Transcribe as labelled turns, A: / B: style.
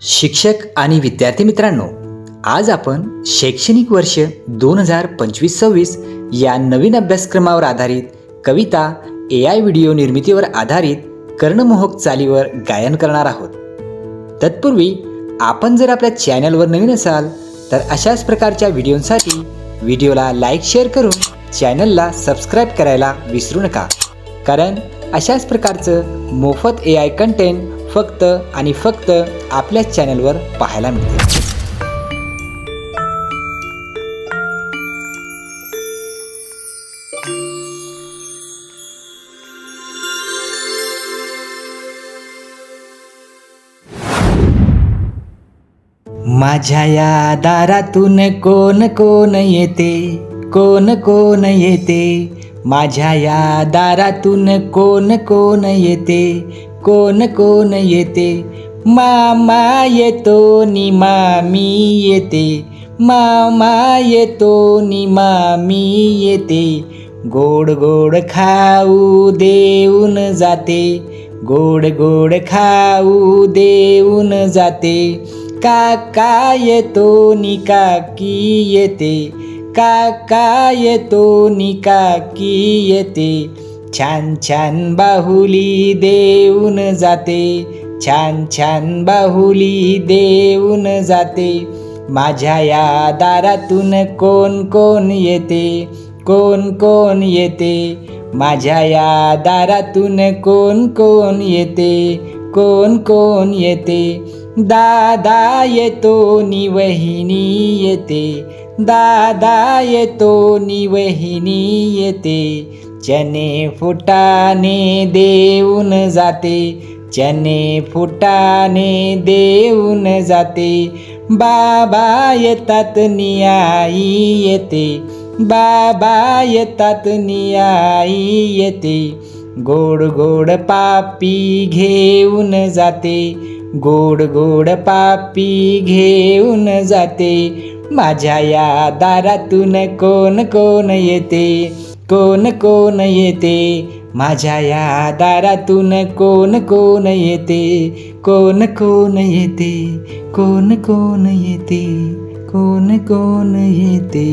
A: शिक्षक आणि विद्यार्थी मित्रांनो आज आपण शैक्षणिक वर्ष दोन हजार पंचवीस सव्वीस या नवीन अभ्यासक्रमावर आधारित कविता ए आय व्हिडिओ निर्मितीवर आधारित कर्णमोहक चालीवर गायन करणार आहोत. तत्पूर्वी आपण जर आपल्या चॅनलवर नवीन असाल तर अशाच प्रकारच्या व्हिडिओंसाठी व्हिडिओला लाईक शेअर करून चॅनलला सबस्क्राईब करायला विसरू नका. कारण अशाच प्रकारचं मोफत ए आय कंटेंट फक्त आणि फक्त आपल्याच चॅनलवर पाहायला मिळते. माझ्या या दारातून कोण कोण येते? कोण कोण येते? माझ्या या दारातून कोण कोण येते? कोण कोण येते? मामा येतो नि मामी येते. मामा येतो नि मामी येते. गोड गोड खाऊ देऊन जाते. गोड गोड खाऊ देऊन जाते. काका येतो नि काकी येते. काका येतो नि काकी येते. छान छान बाहुली देऊन जाते. छान छान बाहुली देऊन जाते. माझ्या या दारातून कोण कोण येते? कोण कोण येते? माझ्या या दारातून कोण कोण येते? कोण कोण येते? दादा येतो नि वहिनी येते. दादा येतो नि वहिनी येते. चने फुटाने देऊन जाते. चने फुटाने देऊन जाते. बाबा येतात नि आई येते. बाबा येतात नि आई येते. गोड गोड पापी घेऊन जाते. गोड गोड पापी घेऊन जाते. माझ्या या दारातून कोण कोण येते? कोण कोण येते? माझ्या या दारातून कोण कोण येते? कोण कोण येते? कोण कोण येते? कोण कोण येते?